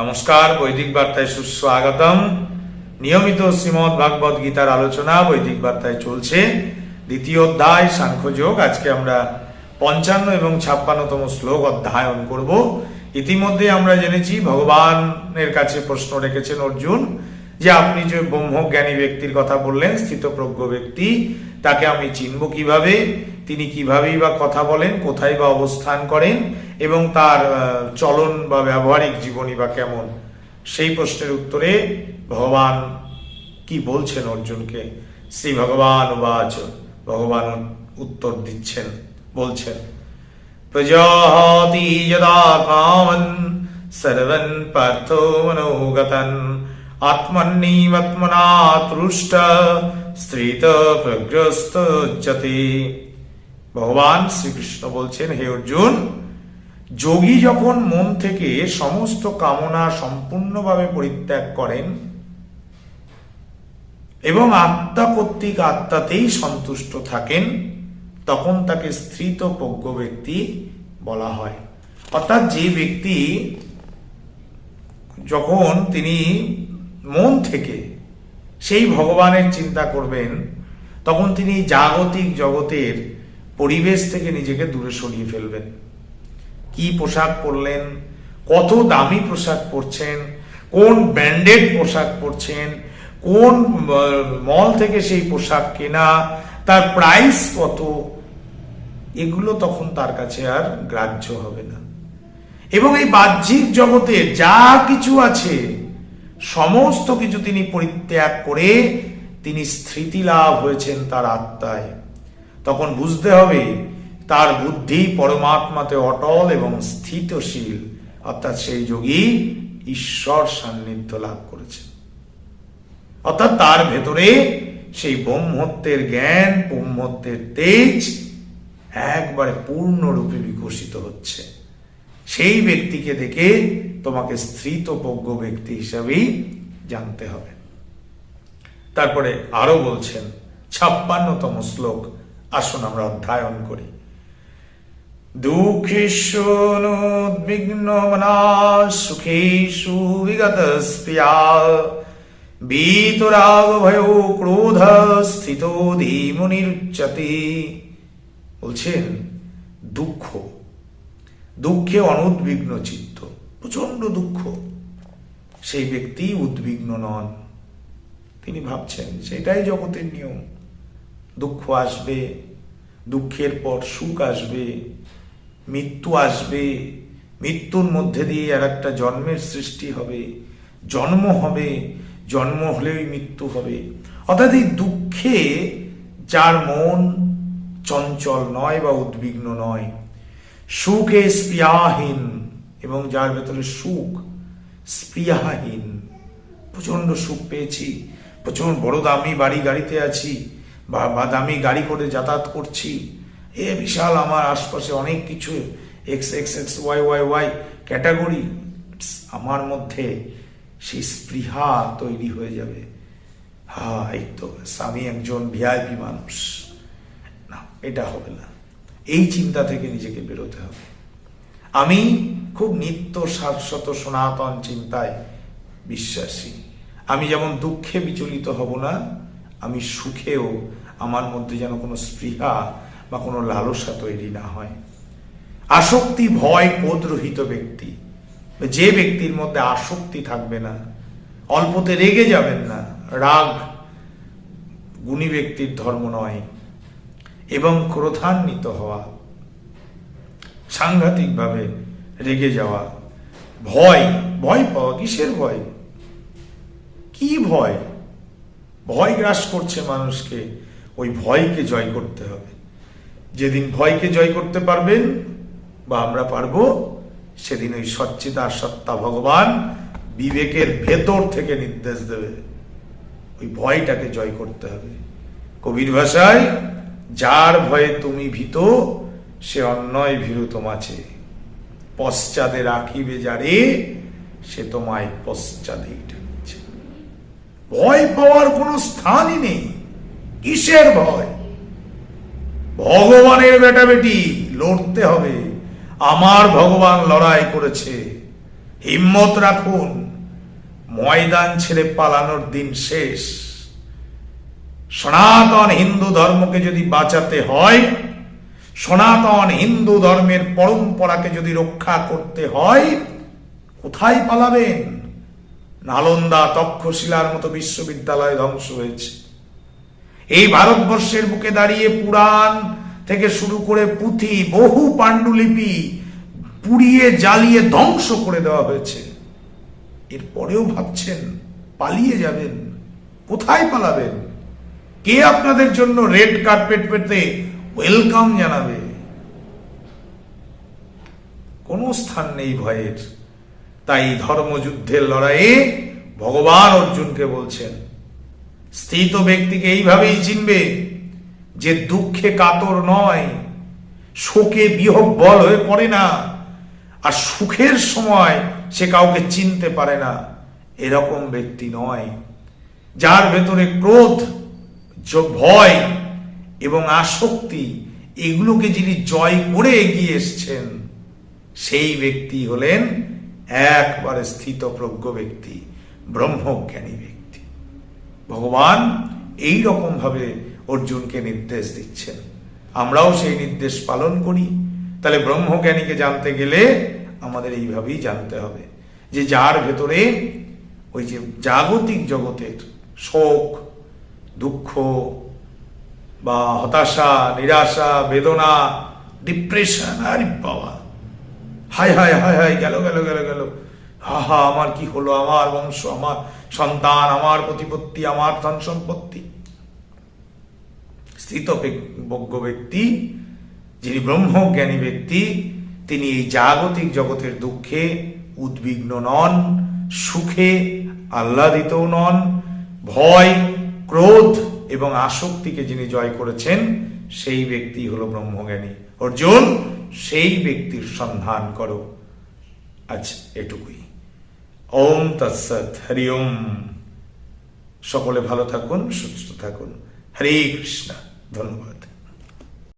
নমস্কার, বৈদিক বার্তায় সুস্বাগতম। নিয়মিত শ্রীমদ ভাগবত গীতার আলোচনা বৈদিক বার্তায় চলছে। দ্বিতীয় অধ্যায় সাংখ্যযোগ আজকে আমরা পঞ্চান্ন এবং ছাপ্পান্নতম শ্লোক অধ্যায়ন করব। ইতিমধ্যে আমরা জেনেছি ভগবানের কাছে প্রশ্ন রেখেছেন অর্জুন যে আপনি যে ব্রহ্মজ্ঞানী ব্যক্তির কথা বললেন, স্থিতপ্রজ্ঞ ব্যক্তি, তাকে আমি চিনব কীভাবে? তিনি কিভাবেই বা কথা বলেন, কোথায় বা অবস্থান করেন এবং তার চলন বা ব্যবহারিক জীবনী বা কেমন? সেই প্রশ্নের উত্তরে ভগবান কি বলছেন অর্জুনকে? শ্রী ভগবান উবাচ, ভগবান উত্তর দিচ্ছেন, বলছেন, প্রজাহাতি যদা কামন, সর্বন পার্থো মনোগতন আত্মন্যীমত্মনা তুষ্ট স্ত্রীত প্রগ্রস্ত ভগবান শ্রীকৃষ্ণ বলছেন, হে অর্জুন, যোগী যখন মন থেকে সমস্ত কামনা সম্পূর্ণভাবে পরিত্যাগ করেন এবং আত্মা কর্তৃক আত্মাতেই সন্তুষ্ট থাকেন, তখন তাকে স্থিত প্রজ্ঞ ব্যক্তি বলা হয়। অর্থাৎ যে ব্যক্তি যখন তিনি মন থেকে সেই ভগবানের চিন্তা করবেন, তখন তিনি জাগতিক জগতের পরিবেশ থেকে নিজেকে দূরে সরিয়ে ফেলবেন। কি পোশাক পরলেন? কত দামি পোশাক পরছেন? কোন ব্র্যান্ডেড পোশাক পরছেন? কোন মল থেকে সেই পোশাক কেনা? তার প্রাইস কত? এগুলো তখন তার কাছে আর গ্রাহ্য হবে না। এবং এই বাহ্যিক জগতে যা কিছু আছে, সমস্ত কিছু তিনি পরিত্যাগ করে তিনি স্থিতি লাভ হয়েছেন তার আত্মায়। তখন বুঝতে হবে তার বুদ্ধি পরমাত্মাতে অটল এবং স্থিতশীল। অর্থাৎ সেই যোগী ঈশ্বর সান্নিধ্য লাভ করেছেন। অর্থাৎ তার ভেতরে সেই ব্রহ্মত্বের জ্ঞান, ব্রহ্মত্বের তেজ একবারে পূর্ণরূপে বিকশিত হচ্ছে। সেই ব্যক্তিকে দেখে তোমাকে স্থিতপজ্ঞ ব্যক্তি হিসাবেই জানতে হবে। তারপরে আরও বলছেন, ছাপ্পান্নতম শ্লোক আসুন আমরা অধ্যয়ন করি। ধীমনিরুচ্যতে বলছেন, দুঃখ। দুঃখে অনুদ্বিগ্ন চিত্ত প্রচণ্ড দুঃখ। সেই ব্যক্তি উদ্বিগ্ন নন। তিনি ভাবছেন, সেটাই জগতের নিয়ম। দুঃখ আসবে, দুঃখের পর সুখ আসবে, মৃত্যু আসবে, মৃত্যুর মধ্যে দিয়ে আর একটা জন্মের সৃষ্টি হবে, জন্ম হবে, জন্ম হলেই মৃত্যু হবে। অর্থাৎ এই দুঃখে যার মন চঞ্চল নয় বা উদ্বিগ্ন নয়, সুখে স্পৃহাহীন এবং যার ভেতরে সুখ স্পৃহাহীন। প্রচণ্ড সুখ পেয়েছি প্রচণ্ড বড় দামি বাড়ি, গাড়িতে আছি বা বা দামি গাড়ি করে যাতায়াত করছি। এ বিশাল আমার আশপাশে অনেক কিছু। X X X Y Y Y category আমার মধ্যে সেই স্পৃহা তৈরি হয়ে যাবে। হা, এই তো স্বামী একজন ভিআইপি মানুষ। না, এটা হবে না। এই চিন্তা থেকে নিজেকে বেরোতে হবে। আমি খুব নিত্য শাশ্বত সনাতন চিন্তায় বিশ্বাসী। আমি যেমন দুঃখে বিচলিত হব না, আমি সুখেও মধ্যে যেন কোনো স্পৃহা বা কোনো লালসা তৈরি না হয়। আসক্তি, ভয়, ক্রোধরহিত ব্যক্তি। যে ব্যক্তির মধ্যে আসক্তি থাকবে না, অল্পতে রেগে যাবেন না, রাগ গুণী ব্যক্তির ধর্ম নয়, এবং ক্রোধান্বিত হওয়া, সাংঘাতিকভাবে রেগে যাওয়া, ভয় ভয় পাওয়া কিসের ভয়? কি ভয়? ভয় গ্রাস করছে মানুষকে ওই ভয়কে জয় করতে হবে। যেদিন ভয়কে জয় করতে পারবেন বা আমরা পারব, সেদিন ওই সচ্চিদা সত্তা ভগবান বিবেকের ভেতর থেকে নির্দেশ দেবে। ওই ভয়টাকে জয় করতে হবে। কবির ভাষায়, যার ভয়ে তুমি ভীত, সে অন্যয় ভীরু তোমাছে পশ্চাদে রাখিবে যারে, সে তোমায় পশ্চাদেই টানছে ভয় পাওয়ার কোনো স্থানই নেই। কিসের ভয়? ভগবানের বেটা বেটি লড়তে হবে। আমার ভগবান লড়াই করেছে। হিম্মত রাখুন, ময়দান ছেড়ে পালানোর দিন শেষ। সনাতন হিন্দু ধর্মকে যদি বাঁচাতে হয়, সনাতন হিন্দু ধর্মের পরম্পরাকে যদি রক্ষা করতে হয়, কোথায় পালাবেন? নালন্দা তক্ষশিলার মতো বিশ্ববিদ্যালয় ধ্বংস হয়েছে। এই ভারতবর্ষের বুকে দাঁড়িয়ে পুরাণ থেকে শুরু করে পুঁথি, বহু পাণ্ডুলিপি পুড়িয়ে, জ্বালিয়ে, ধ্বংস করে দেওয়া হয়েছে। এরপরেও ভাবছেন, পালিয়ে যাবেন, কোথায় পালাবেন? কে আপনাদের জন্য রেড কার্পেট পেতে ওয়েলকাম জানাবে? কোনো স্থান নেই ভয়ের। তাই ধর্মযুদ্ধের লড়াইয়ে ভগবান অর্জুনকে বলছেন স্থিত ব্যক্তিকে এইভাবেই চিনবে যে দুঃখে কাতর নয়, শোকে বিহব্বল হয়ে পড়ে না, আর সুখের সময় সে কাউকে চিনতে পারে না। এরকম ব্যক্তি নয়। যার ভেতরে ক্রোধ ভয় এবং আসক্তি, এগুলোকে যিনি জয় করে এগিয়ে এসছেন, সেই ব্যক্তি হলেন একবারে স্থিতপ্রজ্ঞ ব্যক্তি, ব্রহ্মজ্ঞানী ব্যক্তি। ভগবান এই রকম ভাবে অর্জুনকে নির্দেশ দিচ্ছেন। আমরাও সেই নির্দেশ পালন করি। তাহলে ব্রহ্মজ্ঞানীকে জানতে গেলে আমাদের এইভাবেই জানতে হবে যে যার ভেতরে ওই যে জাগতিক জগতের শোক, দুঃখ বা হতাশা, নিরাশা, বেদনা ডিপ্রেশন আরে বাবা। হায় হায় হায় হায়, গেল গেল গেল গেল। হা হা, আমার কি হলো? আমার বংশ, আমার সন্তান, আমার প্রতিপত্তি, আমার ধন সম্পত্তি। স্থিত বজ্ঞ ব্যক্তি, যিনি ব্রহ্মজ্ঞানী ব্যক্তি, তিনি এই জাগতিক জগতের দুঃখে উদ্বিগ্ন নন, সুখে আহ্লাদিতও নন, ভয়, ক্রোধ এবং আসক্তিকে যিনি জয় করেছেন, সেই ব্যক্তি হলো ব্রহ্মজ্ঞানী। অর্জুন, সেই ব্যক্তির সন্ধান করো। আজ এটুকুই। ওম তৎসৎ হরি ওম। সকলে ভালো থাকুন সুস্থ থাকুন। হরে কৃষ্ণা। ধন্যবাদ।